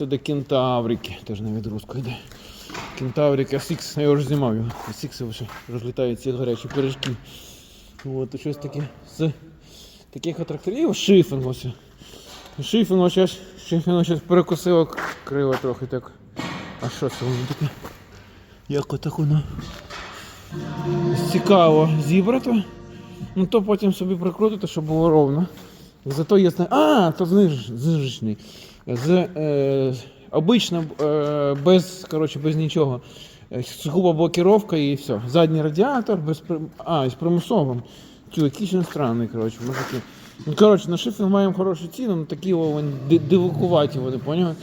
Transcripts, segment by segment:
Це до кентаврики, теж на відгрузку йде. Кентаврик SX, я вже знімав його. SX вже ці гарячі пиріжки. От, щось таке з таких от тракторів шифінг ось. Шифінг ось шифінг ось перекусило криво трохи так. А що це воно таке? Як отак воно? Цікаво зібрато. Ну то потім собі прикрутити, щоб було ровно. Зато є А, то зниж... знижечний. З, е, обично е, без, коротше, без нічого. Е, Сугубо блокировка і все. Задній радіатор без А, з примусовим. Чу, якийсь странний, коротше, мужики. Ну, коротше, на шифінг маємо хорошу ціну, ну такі вони дивакуваті вони, поняли?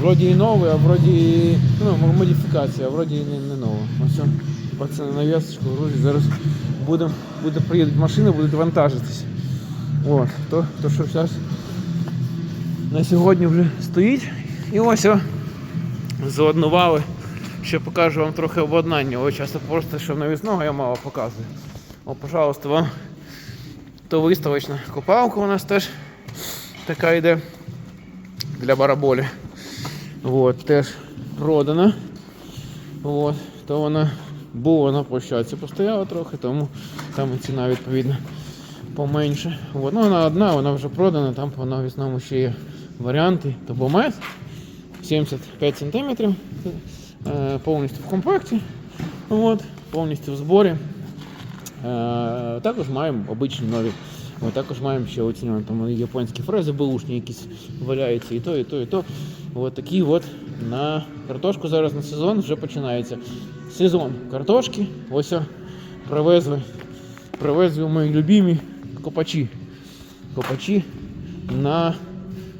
Вроді і новий, а вроді і, ну, модифікація, а вроді і не, не нова. Ось о, пацани на в'язочку. Зараз будем, буде, приїдуть машини, будуть вантажитись. От, то, то що зараз на сьогодні вже стоїть. І ось о, заоднували. Ще покажу вам трохи обладнання. Ось часто просто, що навісного я мало показую. О, пожалуйста, вам то виставочна копалка у нас теж така йде для бараболі. От, теж продана. От, то вона була на площадці, постояла трохи, тому там і ціна відповідно поменше. От, ну, вона одна, вона вже продана, там по навісному ще є варіанти. Тобомет 75 см, повністю в комплекті, от, повністю в зборі. Е, також маємо обичні нові. От, також маємо ще оці там японські фрези бушні якісь валяються і то, і то, і то. От такі от на картошку зараз на сезон вже починається. Сезон картошки. Ось привезли. Привезли мої любимі копачі. Копачі на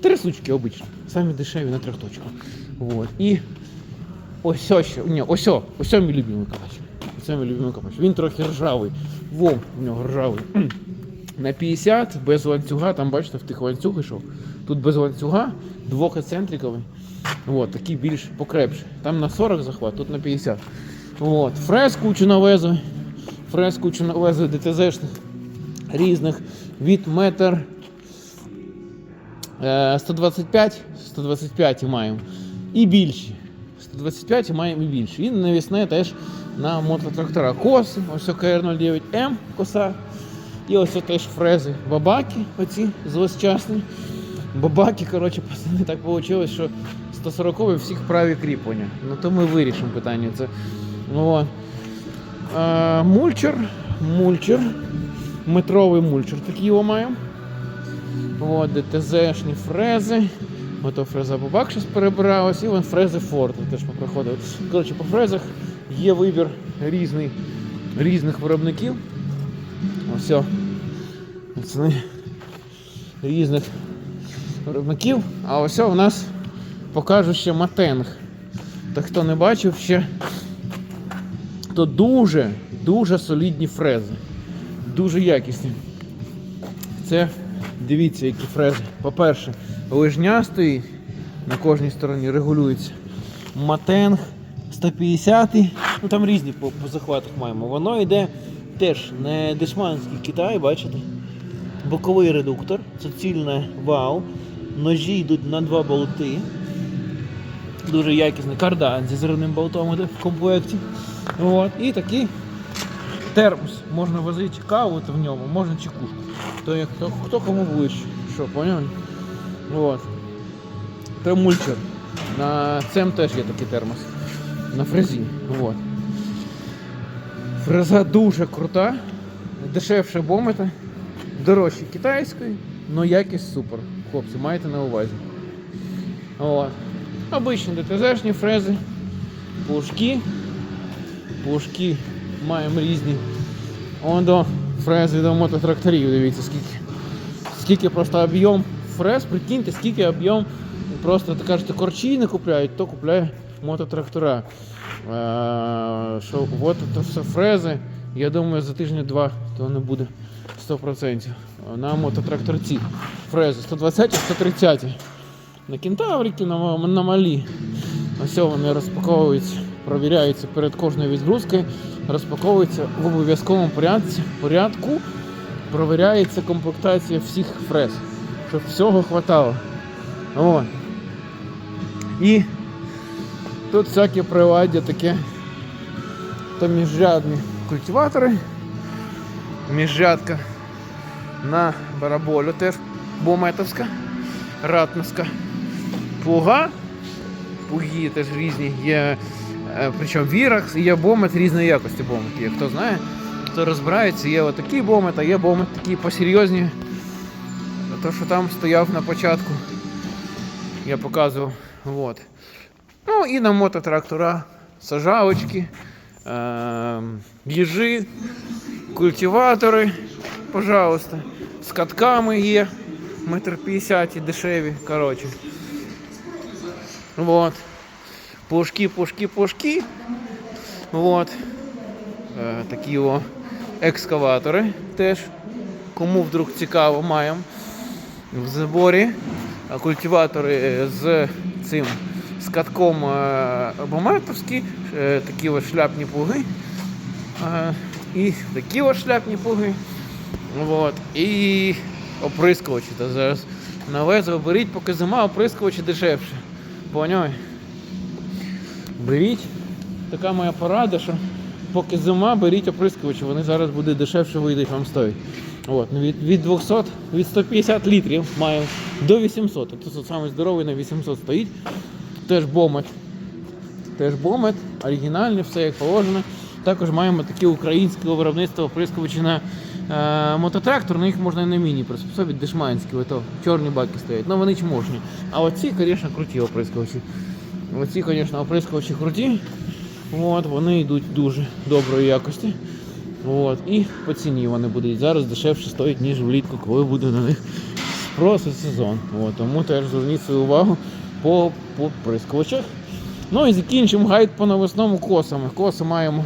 три сучки обично. Самі дешеві на трьохточку. Вот. І ось ще- ні, ось, ось мій любимий копач. Ось мій любимий копач. Він трохи ржавий. Вом у нього ржавий. На 50 без ланцюга, там бачите, в тих ланцюг йшов. Тут без ланцюга, двохецентриковий. От, такий більш покрепший. Там на 40 захват, тут на 50. От. Фрез кучу навезли. Фрез кучу навезли ДТЗшних різних від метр 125, 125 маємо. І більші. 125 маємо і більші. І навісне теж на мототрактора коси. Ось КР09М коса. І ось теж фрези бабаки, оці злосчасні. Бабаки, коротше, пацани, так вийшло, що 140 всіх праві кріплення. Ну то ми вирішимо питання. Це. От. Е, мульчер, мульчер, метровий мульчер такий його маємо. От, ДТЗшні фрези. Ото фреза Бабак щось перебиралась, і вон фрези Форд теж поприходили. Коротше, по фрезах є вибір різний, різних виробників. Ось. Різних виробників. А ось у нас покажу ще матенг. Та хто не бачив ще, то дуже, дуже солідні фрези. Дуже якісні. Це дивіться, які фрези. По-перше, лижня стоїть на кожній стороні, регулюється. Матенг 150 ну там різні по, по захватах маємо. Воно йде теж не дешманський Китай, бачите? Боковий редуктор, це цільне вау. Ножі йдуть на два болти. Дуже якісний кардан зі зривним болтом іде в комплекті. От. І такий термос. Можна возити каву в ньому, можна чекушку. То як хто, хто кому ближче. Що, поняли? От. Це мульчер. На цем теж є такий термос. На фрезі. От. Фреза дуже крута, дешевше бомета, дорожче китайської, але якість супер. Хлопці, маєте на увазі. От. Обичні ДТЗшні фрези, пушки. Пушки маємо різні. Он до фрези до мототракторів, дивіться, скільки. Скільки просто об'єм фрез, прикиньте, скільки об'єм. Просто так кажете, корчі не купляють, то купляє мототрактора. Е, що от це все фрези. Я думаю, за тиждень-два то не буде 100%. На мототракторці. Фрези 120 130 На кентаврики, на, на малі. Ось вони розпаковуються, провіряються перед кожною відгрузкою, розпаковуються в обов'язковому порядку. Провіряється комплектація всіх фрез, щоб всього хватало. О. І тут всякі приладдя таке. То міжрядні культиватори. Міжрядка на бараболю теж бометовська, ратновська. Плуга. Плуги теж різні. Є, причому віракс є бомет різної якості бомет. Хто знає, хто розбирається, є отакий бомет, а є бомет такі посерйозні. То, що там стояв на початку, я показував. Вот. Ну і на мототрактора сажалочки, е- їжі, культиватори, пожалуйста. З катками є. Метр п'ятдесят і дешеві, коротше. Вот. Пушки, пушки, пушки. Вот. Е, такі о екскаватори теж. Кому вдруг цікаво, маємо в заборі. Культиватори з цим з е, боматовські, е, такі ось шляпні плуги. Е, І такі ось шляпні плуги. Вот. І оприскувачі. Та зараз навезли, беріть, поки зима, оприскувачі дешевше. Поняв? Беріть. Така моя порада, що поки зима, беріть оприскувачі, вони зараз буде дешевше вийдуть вам стоїть. От, ну від, від 200, від 150 літрів має до 800. Тобто тут самий здоровий на 800 стоїть. Теж бомет. Теж бомет, оригінальний, все як положено. Також маємо такі українське виробництво оприскувачі на е, мототрактор, на їх можна і на міні приспособити, дешманські, ото чорні баки стоять. Ну вони чможні. А оці, звісно, круті оприскувачі. Оці, звісно, оприскувачі круті. От, вони йдуть дуже доброї якості. От, і по ціні вони будуть зараз дешевше стоять, ніж влітку, коли буде на них спрос сезон. От, тому теж зверніть свою увагу по, по прискувачах. Ну і закінчимо гайд по навесному косами. Коси маємо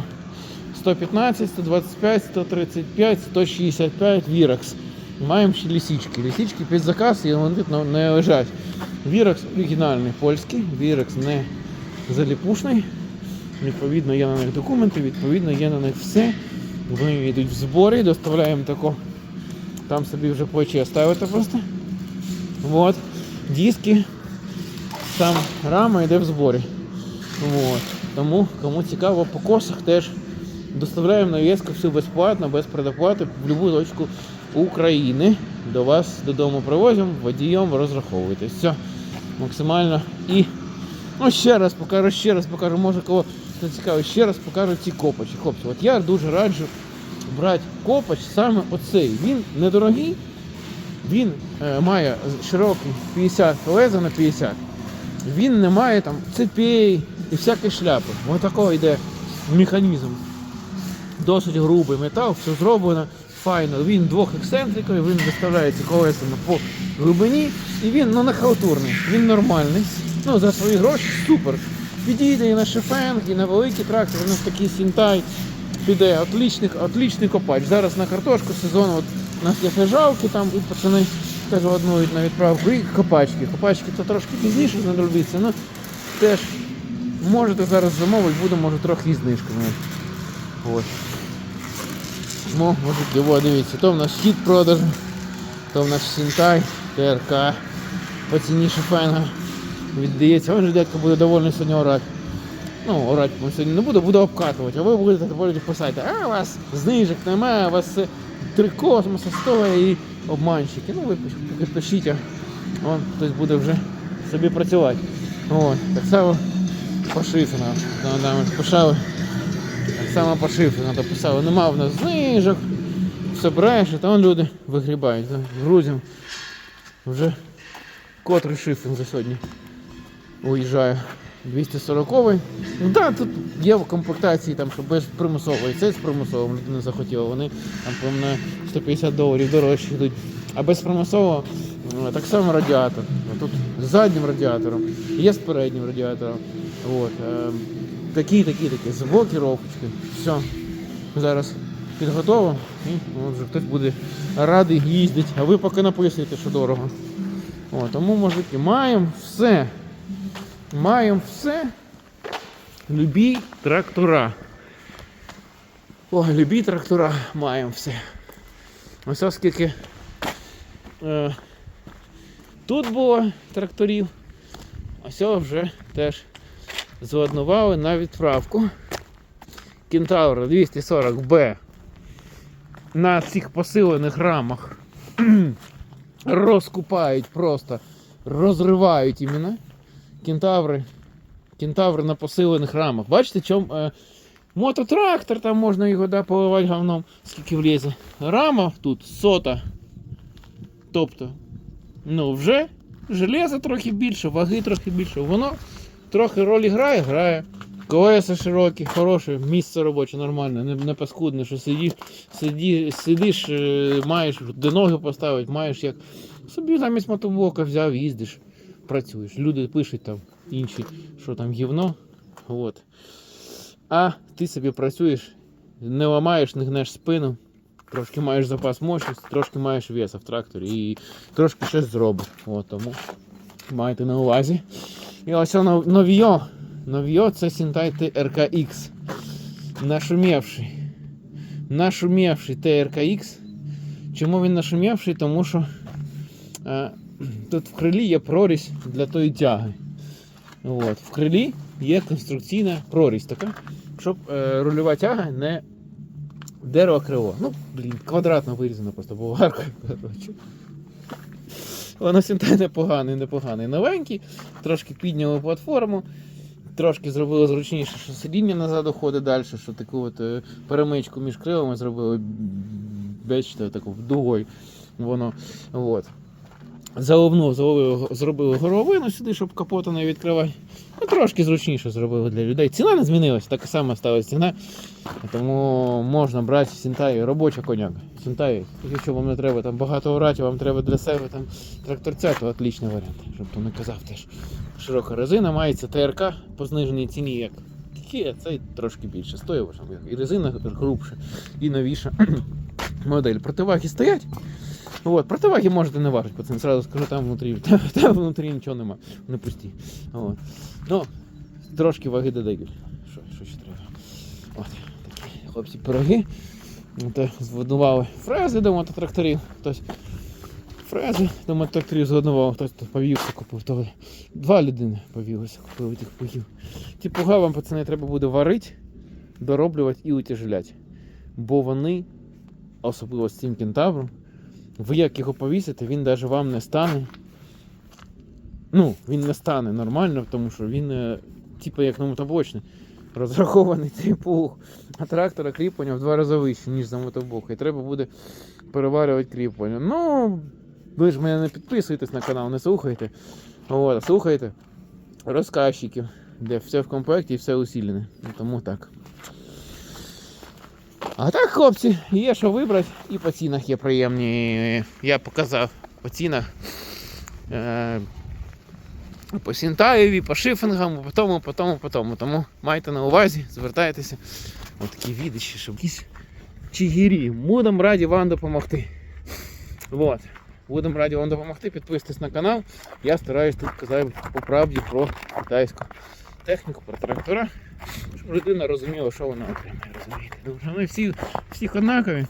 115, 125, 135, 165 Віракс. Маємо ще лісічки. Лісічки під заказ і вони тут не лежать. Віракс оригінальний польський, Віракс не заліпушний. Відповідно, є на них документи, відповідно, є на них все. Вони йдуть в зборі, доставляємо тако. Там собі вже плече ставити просто. Вот. Диски. Там рама йде в зборі. Вот. Тому, кому цікаво, по косах теж доставляємо нав'язку все безплатно, без предоплати в будь-яку точку України. До вас додому привозимо, водієм розраховуєтесь. Все максимально і Ну, ще раз покажу, ще раз покажу, може кого хто цікавий, ще раз покажу ці копачі. Хлопці, от я дуже раджу брати копач саме оцей. Він недорогий, він е, має широкий 50 леза на 50. Він не має там цепей і всякої шляпи. Ось такого йде механізм. Досить грубий метал, все зроблено файно. Він двох ексцентриків, він доставляється колесами по глибині і він ну, не халтурний, він нормальний. Ну, за свої гроші супер. Підійде і на шифенг, і на великий трактор, у нас такий сінтай піде, отличний, отличний копач. Зараз на картошку сезон, от у нас є фежалки, там і пацани теж однують на відправку. І копачки. Копачки то трошки пізніше знадобиться, ну теж можете зараз замовити, буде може трохи і знижками. Ось. Мужики, вот дивіться, то в нас хід продажу, то в нас Сінтай, ТРК, по ціні шифенга віддається. Він же дядько буде довольний сьогодні орати. Ну, орати ми сьогодні не буду, буду обкатувати, а ви будете будете писати, а у вас знижок немає, у вас три космоса стоїть і обманщики. Ну ви пиш- пишіть, а вон хтось буде вже собі працювати. От, так само по. Там пишали. Так само по шиферу треба писали. Нема в нас знижок. Все береш, а там люди вигрібають. да, Грузимо. Вже котрий шифер за сьогодні уїжджає. 240-й. Ну так, тут є в комплектації, там, що без примусової. Це з примусовим людина захотіла. Вони там по на 150 доларів дорожче йдуть. А без примусового е, так само радіатор. Тут з заднім радіатором, є з переднім радіатором. От, е, такі, такі, такі, з блокіровочки. Все. Зараз підготово і от вже хтось буде радий їздити. А ви поки написуєте, що дорого. О, тому, мужики, маємо все. Маємо все. Любі трактора. О, любі трактора маємо все. Ось оскільки е, тут було тракторів, ось вже теж зладнували на відправку. Кентавр 240Б на цих посилених рамах розкупають просто, розривають іменно. Кентаври, кентаври на посилених рамах. Бачите, чом е, мототрактор, там можна його да, поливати говном, скільки влізе. Рама тут сота. Тобто, ну вже железо трохи більше, ваги трохи більше. Воно трохи роль грає, грає. Колеса широкі, хороше, місце робоче, нормальне, не, не паскудне, що сидиш, сидиш, е, маєш де ноги поставити, маєш як. Собі замість мотоблока взяв, їздиш, працюєш. Люди пишуть там інші, що там гівно. От. А ти собі працюєш, не ламаєш, не гнеш спину, трошки маєш запас мощності, трошки маєш веса в тракторі і трошки щось зробиш. От, тому майте на увазі. І ось воно нов'йо. Нов'йо це Сінтай TRKX. Нашумівший. Нашумівший TRKX. Чому він нашумівший? Тому що е, тут в крилі є прорізь для тої тяги. От. В крилі є конструкційна прорізь така, щоб е, рульова тяга не дерево криво. Ну, блін, квадратно вирізано просто болгаркою. коротше. Воно Сінтай непоганий, непоганий. Новенький, трошки підняли платформу, трошки зробили зручніше, що сидіння назад уходить далі, що таку от е, перемичку між крилами зробили, бачите, таку дугою воно. От. Заовнув, заловив, зробили горовину сюди, щоб капота не відкривати. Ну, трошки зручніше зробили для людей. Ціна не змінилася, така сама сталася ціна. Тому можна брати Сінтай робоча коняка. Сінтай, якщо вам не треба там багато орати, вам треба для себе там тракторця, то отличний варіант. Щоб то не казав теж. Широка резина мається ТРК по зниженій ціні, як Kia, це трошки більше. Стоїть і резина грубша, і новіша модель. Противаги стоять. От, противаги можете не важити, пацан, сразу скажу, там внутрі, там, там внутрі нічого нема, не пусті. От. Ну, трошки ваги додають. Що, що ще треба? От, такі хлопці пироги. От, зводували фрези до мототракторів. Хтось фрези до мототракторів зводував, хтось повівся купив. То два людини повілися, купили тих пугів. Ті пуга вам, пацани, треба буде варити, дороблювати і утяжеляти. Бо вони, особливо з цим кентавром, ви як його повісите, він навіть вам не стане. Ну, він не стане нормально, тому що він, е, типу, як на мотоблочний, розрахований плуг. А трактора кріплення в два рази вище, ніж за мотоблок. І треба буде переварювати кріплення. Ну, ви ж мене не підписуєтесь на канал, не слухайте. От, слухайте розказчиків, де все в комплекті і все усілене. Тому так. А так, хлопці, є що вибрати, і по цінах є приємні. Я показав по цінах. Е, по Сінтаєві, по шифингам, по тому, по тому, по тому. Тому майте на увазі, звертайтеся. Ось такі відищі, щоб якісь чигірі. Будемо раді вам допомогти. Вот. Будемо раді вам допомогти. Підписуйтесь на канал. Я стараюсь тут казати по правді про китайську техніку, про трактора. Щоб людина розуміла, що вона отримає. Розумієте? Тому що вони всі, всіх однакові.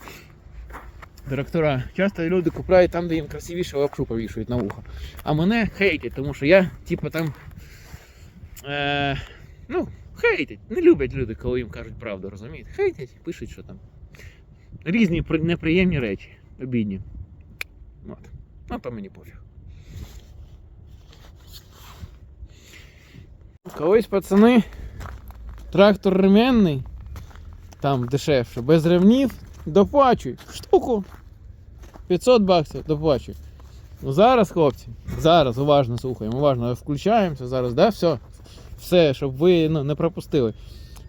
Трактора. Часто люди купляють там, де їм красивіше лапшу повішують на вухо. А мене хейтять, тому що я, типу, там. Е, ну, хейтять. Не люблять люди, коли їм кажуть правду, розумієте? Хейтять, пишуть, що там. Різні неприємні речі, обідні. От. Ну, то мені пофіг. Колись, пацани, трактор рем'янний, там дешевше, без ремнів, доплачують. Штуку 500 баксів доплачують. Ну зараз, хлопці, зараз уважно слухаємо, уважно включаємося зараз, да, все, все, щоб ви ну, не пропустили.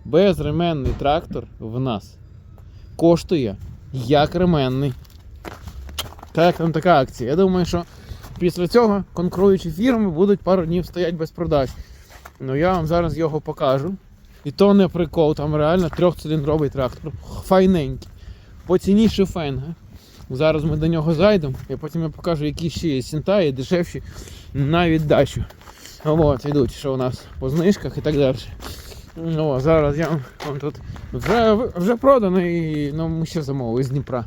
Безременний трактор в нас коштує як ременний. Так, там така акція. Я думаю, що після цього конкуруючі фірми будуть пару днів стоять без продаж. Ну я вам зараз його покажу. І то не прикол, там реально трьохциліндровий трактор. Файненький. По ціні. Зараз ми до нього зайдемо, і потім я покажу, які ще є сінтаї, дешевші на віддачу. От, йдуть, що у нас по знижках і так далі. Ну, зараз я вам, тут вже, вже продано ну, ми ще замовили з Дніпра.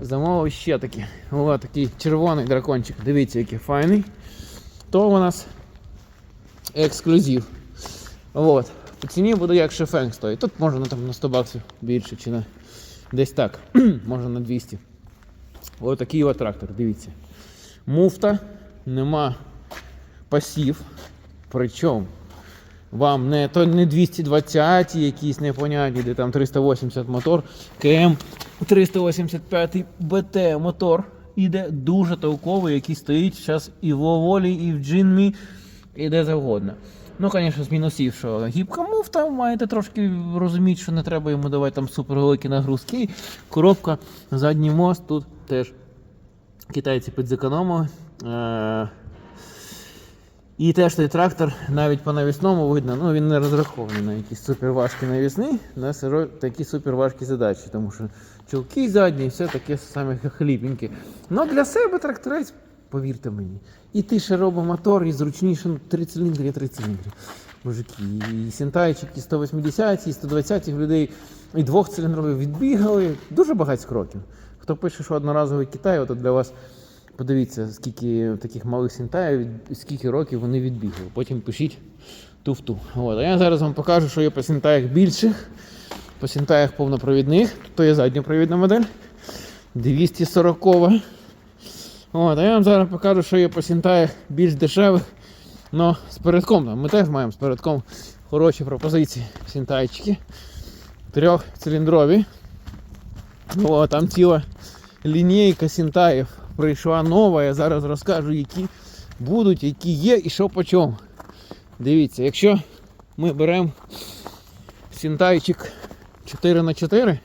Замовив ще такі. О, такий червоний дракончик. Дивіться, який файний. То у нас ексклюзив. От. По ціні буде як шефенг стоїть. Тут можна там на 100 баксів більше чи на десь так. може на 200. Ось такий от трактор, дивіться. Муфта, нема пасів. Причому вам не, то не 220 якісь непонятні, де там 380 мотор, КМ 385 БТ мотор іде дуже толковий, який стоїть зараз і в Оволі, і в Джинмі, і де завгодно. Ну, звісно, з мінусів, що гібка муфта, маєте трошки розуміти, що не треба йому давати там супервеликі нагрузки. Коробка, задній мост тут теж китайці підзекономили. Е- і теж той трактор навіть по навісному видно, ну він не розрахований на якісь суперважкі навісні, на такі суперважкі задачі, тому що чулки задні, все таке саме хліпеньке. Ну для себе тракторець, повірте мені. І ти ще робив мотор, і зручніше ну, 3 циліндри, є 3 циліндри. Мужики, і сінтайчики, і 180, і 120 людей, і двохциліндрові відбігали. Дуже багато кроків. Хто пише, що одноразовий Китай, от для вас Подивіться, скільки таких малих сінтаїв, скільки років вони відбігли. Потім пишіть туфту. От. А я зараз вам покажу, що є по сінтаях більших, по сінтаях повнопровідних. То є задньопровідна модель 240. От. А я вам зараз покажу, що є по сінтаях більш дешевих. Но з передком. Ми теж маємо з передком хороші пропозиції. Сінтайчики. Трьохциліндрові. О, там ціла лінійка сінтаїв прийшла нова. Я зараз розкажу, які будуть, які є і що по чому. Дивіться, якщо ми беремо сінтайчик 4х4,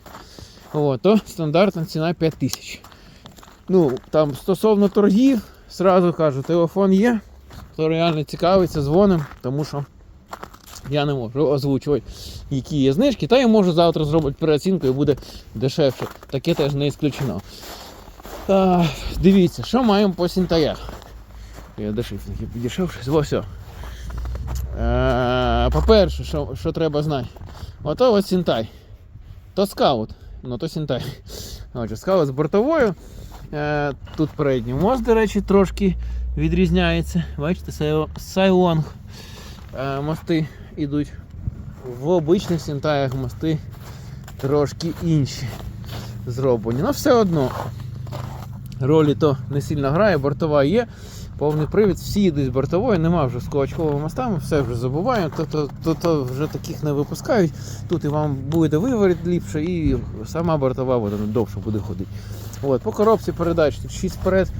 о, то стандартна ціна 5000. Ну, там стосовно торгів, сразу кажу, телефон є. Хто реально цікавиться, дзвоним, тому що я не можу озвучувати, які є знижки, та я можу завтра зробити переоцінку і буде дешевше. Таке теж не ісключено. А, дивіться, що маємо по сінтаях. Я дешифники підійшов все. Е, По-перше, що, що треба знати. Ото ось сінтай. То скаут, ну то сінтай. Отже, скаут з бортовою. Е, Тут передній мост, до речі, трошки відрізняється. Бачите, Сайлонг е, мости йдуть. В обичних сінтаях мости трошки інші зроблені. Ну все одно ролі то не сильно грає, бортова є, повний привід, всі йдуть з бортової, нема вже сколочкового моста, ми все вже забуваємо, то, то, то, то вже таких не випускають. Тут і вам буде виворіт ліпше, і сама бортова вона довше буде ходити. От, по коробці передач тут 6 вперед,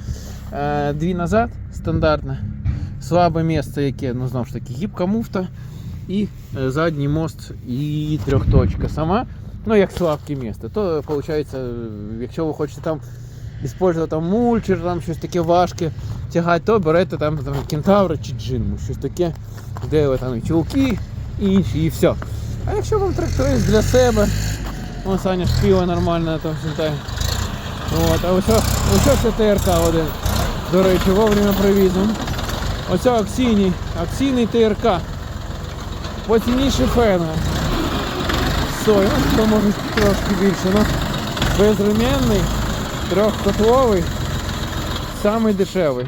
2 назад, стандартне. Слабе місце, яке, ну знову ж таки, гібка муфта і е, задній мост і трьохточка сама. Ну, як слабке місце. То виходить, якщо ви хочете там использувати там мульчер, там щось таке важке тягати, то берете там, там кентавра чи джинму, щось таке, де ви там і чулки, і інші, і все. А якщо вам тракторист для себе, он Саня шпіла нормально на тому сінтає. От, а ось, це ТРК один. До речі, вовремя привізом. Оце акційний, акційний ТРК. По ціні шифена. Сой, ну, може трошки більше, ну безрем'янний. Трьохкотловий, самий дешевий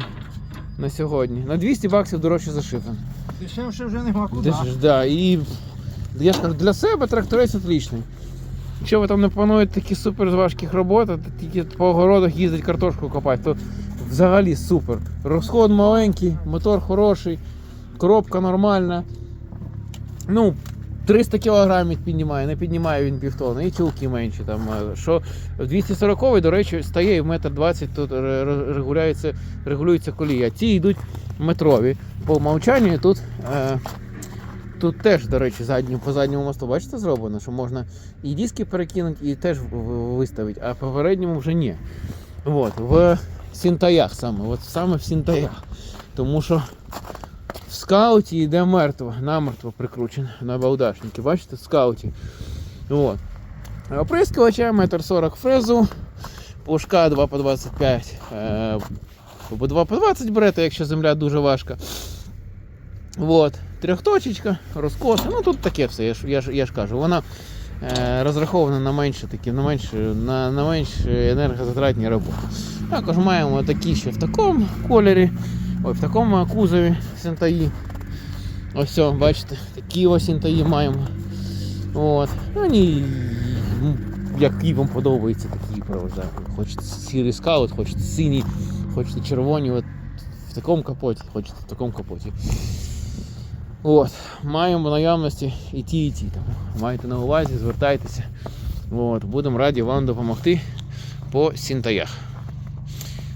на сьогодні. На 200 баксів дорожче за шифен. Дешевше вже нема куди. Деш- да, і я ж кажу, для себе тракторець отличний. Якщо ви там не плануєте такі супер важких робот, тільки по огородах їздить картошку копати, то взагалі супер. Розход маленький, мотор хороший, коробка нормальна. Ну, 300 кг піднімає, не піднімає він півтони, і чулки менші. Там, е, що 240 до речі, стає в метр 20 тут ре- ре- регулюється, регулюється колія. Ці йдуть метрові. По умовчанню тут, е, тут теж, до речі, задню, по задньому мосту, бачите, зроблено, що можна і диски перекинути, і теж виставити, а по передньому вже ні. От, в сінтаях саме, от саме в сінтаях. Тому що в скауті йде мертво, намертво прикручено на балдашники. Бачите, в скауті. От. Оприскувача, метр 40 фрезу, пушка 2 по 25. Е, або 2 по 20 берете, якщо земля дуже важка. От. Трьохточечка, розкоси. Ну тут таке все, я ж, я ж, я ж кажу. Вона е, розрахована на менше такі, на менш, на, на менш енергозатратні роботи. Також маємо такі ще в такому кольорі, ой, в такому кузові Сентаї. Ось, все, бачите, такі ось інтаї маємо. От. Вони, ну, які вам подобаються, такі правда. Хочете сірий скаут, хочете синій, хочете червоні, от в такому капоті, хочете в такому капоті. От, маємо наявності і ті, і ті. Тому маєте на увазі, звертайтеся. От, будемо раді вам допомогти по сінтаях.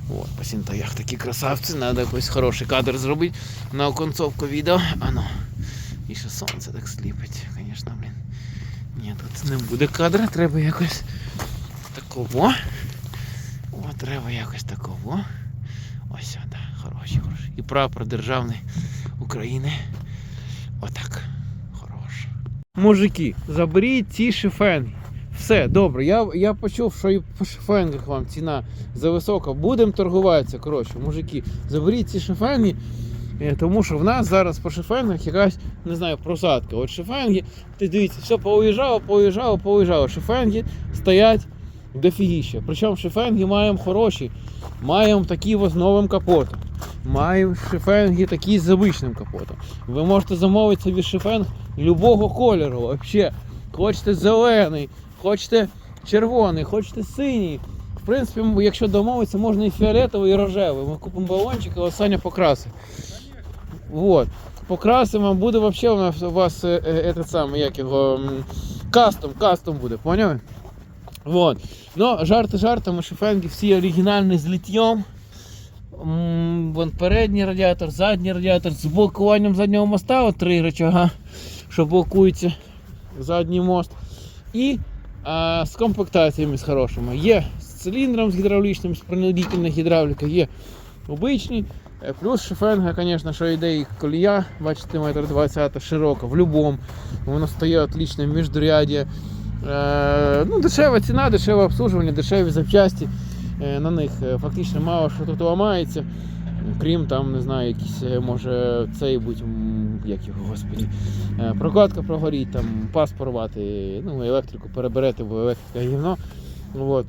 От, по сінтаях такі красавці, треба якийсь хороший кадр зробити на оконцовку відео. Ано. І ще сонце так сліпить, звісно, блін. Ні, тут не буде кадра, треба якось такого. О, треба якось такого. Ось сюди, хороший, хороший. І прапор державний України. Отак. Хорош. Мужики, заберіть ці шифенги. Все, добре, я, я почув, що і по шифенгах вам ціна зависока. Будемо торгуватися. Коротше, мужики, заберіть ці шифенги, е, тому що в нас зараз по шифенгах якась, не знаю, просадка. От шифенги, ти дивіться, все поуїжджало, поуїжджало, поуїжджало. Шифенги стоять дофігіще. Причому шифенги маємо хороші, маємо такі з новим капотом. Маємо шифенги такі з обичним капотом. Ви можете замовити собі шифенг любого кольору. Вообще. Хочете зелений, хочете червоний, хочете синій. В принципі, якщо домовитися, можна і фіолетовий, і рожевий. Ми купимо балончик, а Саня покрасить. Вот. Покрасимо, буде вообще у вас е, е, этот самий, як його кастом, кастом буде, поняли? Вот. Ну, жарти жартами, шифенги всі оригінальні з літьом. Вон передній радіатор, задній радіатор з блокуванням заднього моста, от три рычага, що блокується задній мост. І з комплектаціями з хорошими. Є з циліндром з гідравлічним, з принудительною гідравлікою, є обичні. Е, Плюс шифенга, звісно, що йде і колія, бачите, метр 20 широка, в будь-якому. Воно стає отлично в міждуряді. Е, ну, дешева ціна, дешеве обслуживання, дешеві запчасті. Е, на них фактично мало що тут ламається. Крім там, не знаю, якісь, е, може цей будь, як його, господі, е, прокладка прогоріть, там пас порвати, ну, електрику переберете, бо електрика гівно. Вот.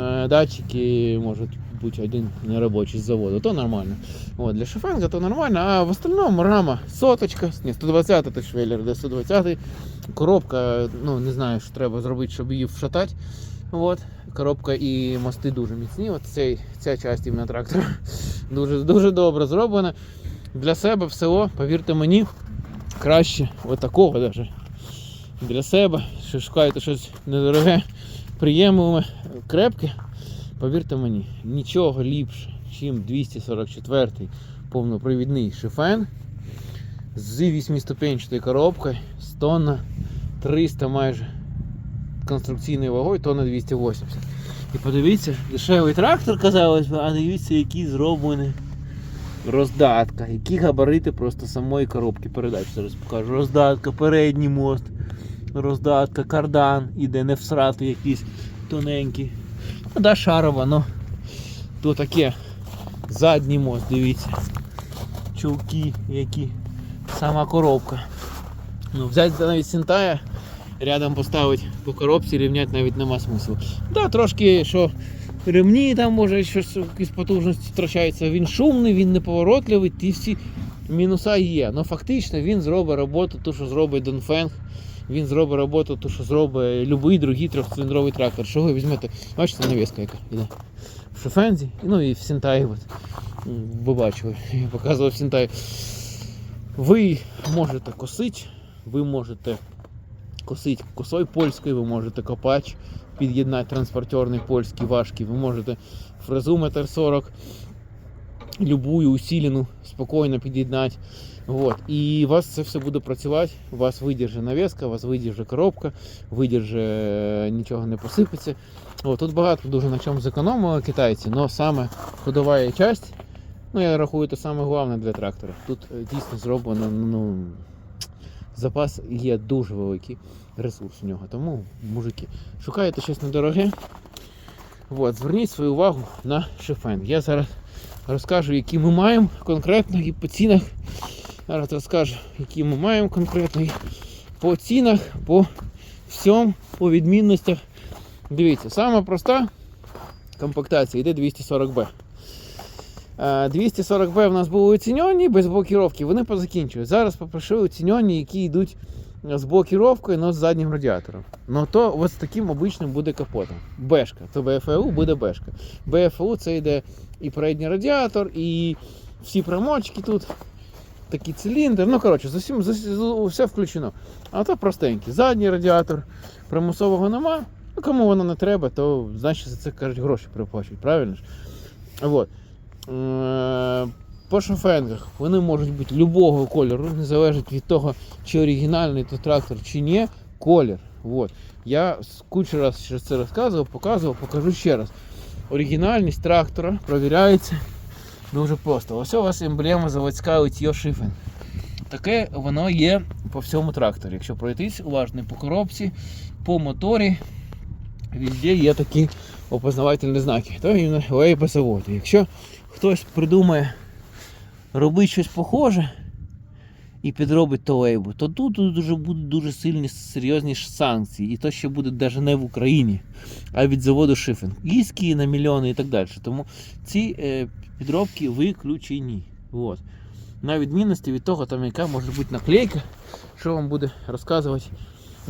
Е, Датчики можуть бути один неробочий з заводу, то нормально. От, для шофенга то нормально, а в остальному рама соточка, ні, 120 то швеллер, де 120 коробка, ну не знаю, що треба зробити, щоб її вшатати. От. Коробка і мости дуже міцні. От цей, ця частина трактора дуже, дуже добре зроблена. Для себе в село, повірте мені, краще отакого даже. Для себе, що шукаєте щось недороге, приємне, крепке. Повірте мені, нічого ліпше, ніж 244 повнопривідний шифен з 8-ступенчатою коробкою, з тонна 300 майже конструкційною вагою, тонна 280. І подивіться, дешевий трактор, казалось би, а дивіться, який зроблений роздатка, які габарити просто самої коробки передач. Зараз покажу. Роздатка, передній мост, роздатка, кардан, іде не всрати якийсь тоненький. Ну да, шарова, ну то таке. Задній мост, дивіться. Чулки, які. Сама коробка. Ну, взяти навіть Сінтая, рядом поставити по коробці, рівняти навіть нема смислу. Да, трошки що ремні там може щось якісь потужності втрачаються. Він шумний, він неповоротливий, ті всі мінуса є. Ну фактично він зробить роботу, ту, що зробить Донфенг. Він зробить роботу, ту, що зробить будь-який другий трьохциліндровий трактор. Що ви візьмете? Бачите, навіска яка йде. В Шофензі, ну і в Сінтаї. От. Ви бачили, я показував Сінтай. Ви можете косити, ви можете косити косою польською, ви можете копач під'єднати транспортерний польський важкий, ви можете фрезу метр 40, любую усилену спокійно під'єднати. Вот. І у вас це все буде працювати, у вас видержи навіска, у вас видержи коробка, видержи, нічого не посипеться. От, тут багато дуже на чому зекономили китайці, але саме ходова часть, ну я рахую, це саме головне для трактора. Тут е, дійсно зроблено, ну, запас є дуже великий ресурс у нього. Тому, мужики, шукаєте щось недороге. От, зверніть свою увагу на шифен. Я зараз розкажу, які ми маємо конкретно і по цінах. Зараз розкажу, які ми маємо конкретно і по цінах, по всьому, по відмінностях. Дивіться, сама проста комплектація йде 240B. Е, 240B в нас були оцінені без блокіровки, вони позакінчують. Зараз попрошу оцінені, які йдуть з блокіровкою, але з заднім радіатором. Ну то ось таким обичним буде капотом. Бешка. То БФУ буде бешка. БФУ це йде і передній радіатор, і всі примочки тут. Такий циліндр. Ну, коротше, з усім, з усім- все включено. А то простенький. Задній радіатор, примусового нема. Ну, кому воно не треба, то значить за це кажуть гроші приплачують, правильно ж? Вот. Е, По шофенгах вони можуть бути любого кольору, не залежить від того, чи оригінальний то трактор, чи ні. Колір. Вот. Я кучу раз ще це розказував, показував, покажу ще раз. Оригінальність трактора провіряється дуже просто. Ось у вас емблема заводська Утьо Шифен. Таке воно є по всьому тракторі. Якщо пройтись уважно по коробці, по моторі, везде є такі опознавательні знаки. То і по заводу. Якщо хтось придумає робити щось похоже і підробить то лейбу, то тут дуже будуть дуже сильні серйозні санкції. І то ще буде навіть не в Україні, а від заводу Шифен. Іски на мільйони і так далі. Тому ці е, підробки виключені. Вот. На відмінності від того, там, яка може бути наклейка, що вам буде розказувати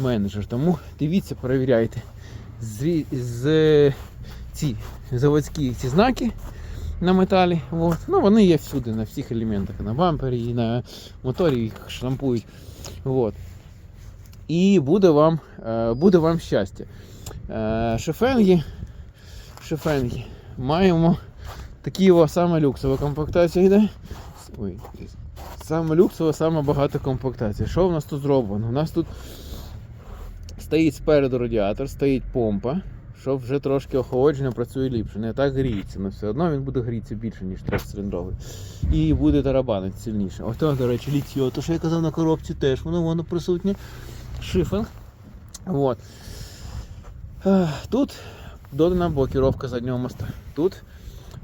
менеджер. Тому дивіться, перевіряйте з, з ці заводські ці знаки на металі. От. Ну, вони є всюди, на всіх елементах, на бампері, і на моторі їх штампують. От. І буде вам, е, буде вам щастя. Е, Шефенги, шефенги. Маємо такі саме люксова комплектація йде. Ой, саме люксова, саме багата комплектація. Що в нас тут зроблено? У нас тут стоїть спереду радіатор, стоїть помпа, щоб вже трошки охолодження працює ліпше. Не так гріється, але все одно він буде грітися більше, ніж трьохциліндровий. І буде тарабанити сильніше. Ось то, до речі, літьо, то що я казав на коробці теж, воно воно присутнє. Шифинг. Вот. Тут додана блокіровка заднього моста. Тут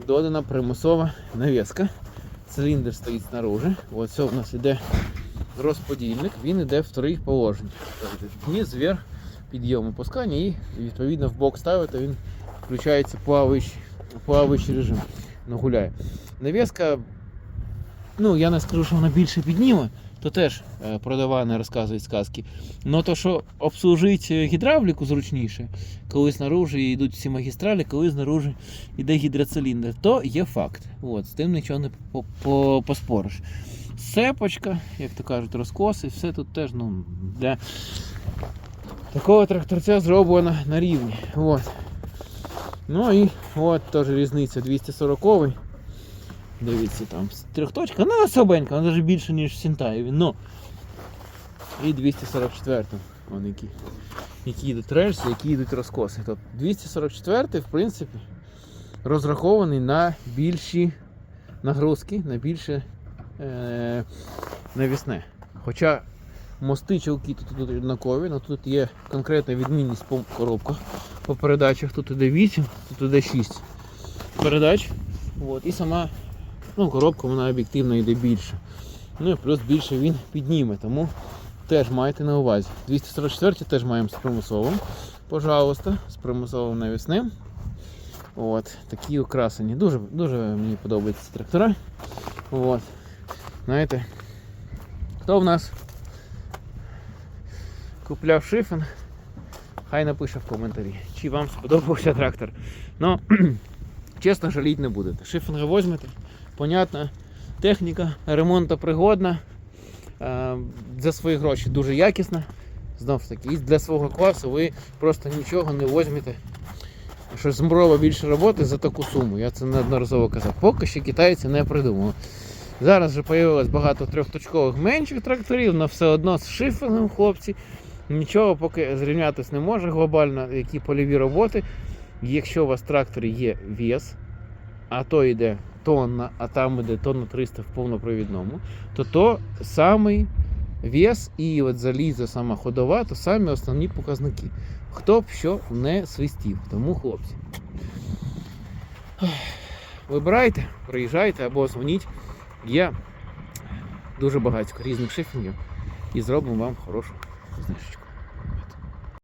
додана примусова навіска. Циліндр стоїть снаружи. Ось це у нас іде розподільник, він йде в три положення. Тобто Вниз, вверх, підйом опускання і відповідно в бок ставити, він включається плаваючий, плаваючий режим. Ну, гуляє. Навіска, ну я не скажу, що вона більше підніме, то теж е, продаване розказують сказки. Но то, що обслужити гідравліку зручніше, коли снаружи йдуть всі магістралі, коли знаружи йде гідроциліндр, то є факт. От, з тим нічого не по- по- поспориш. Сепочка, як то кажуть, розкоси, все тут теж ну, для такого тракторця зроблено на рівні. От. Ну і от теж різниця 240 Дивіться, там трьохточка, ну особенька, вона навіть більше, ніж Сінтаєві. Ну. І 244 Вон які. Які йдуть рельси, які йдуть розкоси. Тобто 244 в принципі, розрахований на більші нагрузки, на більше е, навісне. Хоча мости чолки тут, однакові, але тут є конкретна відмінність по коробках. По передачах тут іде 8, тут іде 6 передач. От, і сама ну, коробка вона об'єктивно йде більше. Ну і плюс більше він підніме, тому теж майте на увазі. 244 теж маємо з примусовим. Пожалуйста, з примусовим навісним. От, такі украсені. Дуже, дуже мені подобаються трактора. От. Знаєте, хто в нас купляв шифен, хай напише в коментарі, чи вам сподобався трактор. Ну, чесно, жаліть не будете. Шифенга візьмете, понятно, техніка, ремонтопригодна, е, за свої гроші дуже якісна. Знов таки, і для свого класу ви просто нічого не візьмете. Що змрова більше роботи за таку суму. Я це неодноразово казав. Поки що китайці не придумали. Зараз вже з'явилось багато трьохточкових менших тракторів, але все одно з шифингом хлопці. Нічого поки зрівнятися не може глобально, які польові роботи. Якщо у вас в тракторі є вес, а то йде тонна, а там йде тонна 300 в повнопровідному, то то самий вес і от залізо сама ходова, то самі основні показники. Хто б що не свистів. Тому хлопці. Вибирайте, приїжджайте або дзвоніть. Є дуже багато різних шифінгів і зробимо вам хорошу знижечку.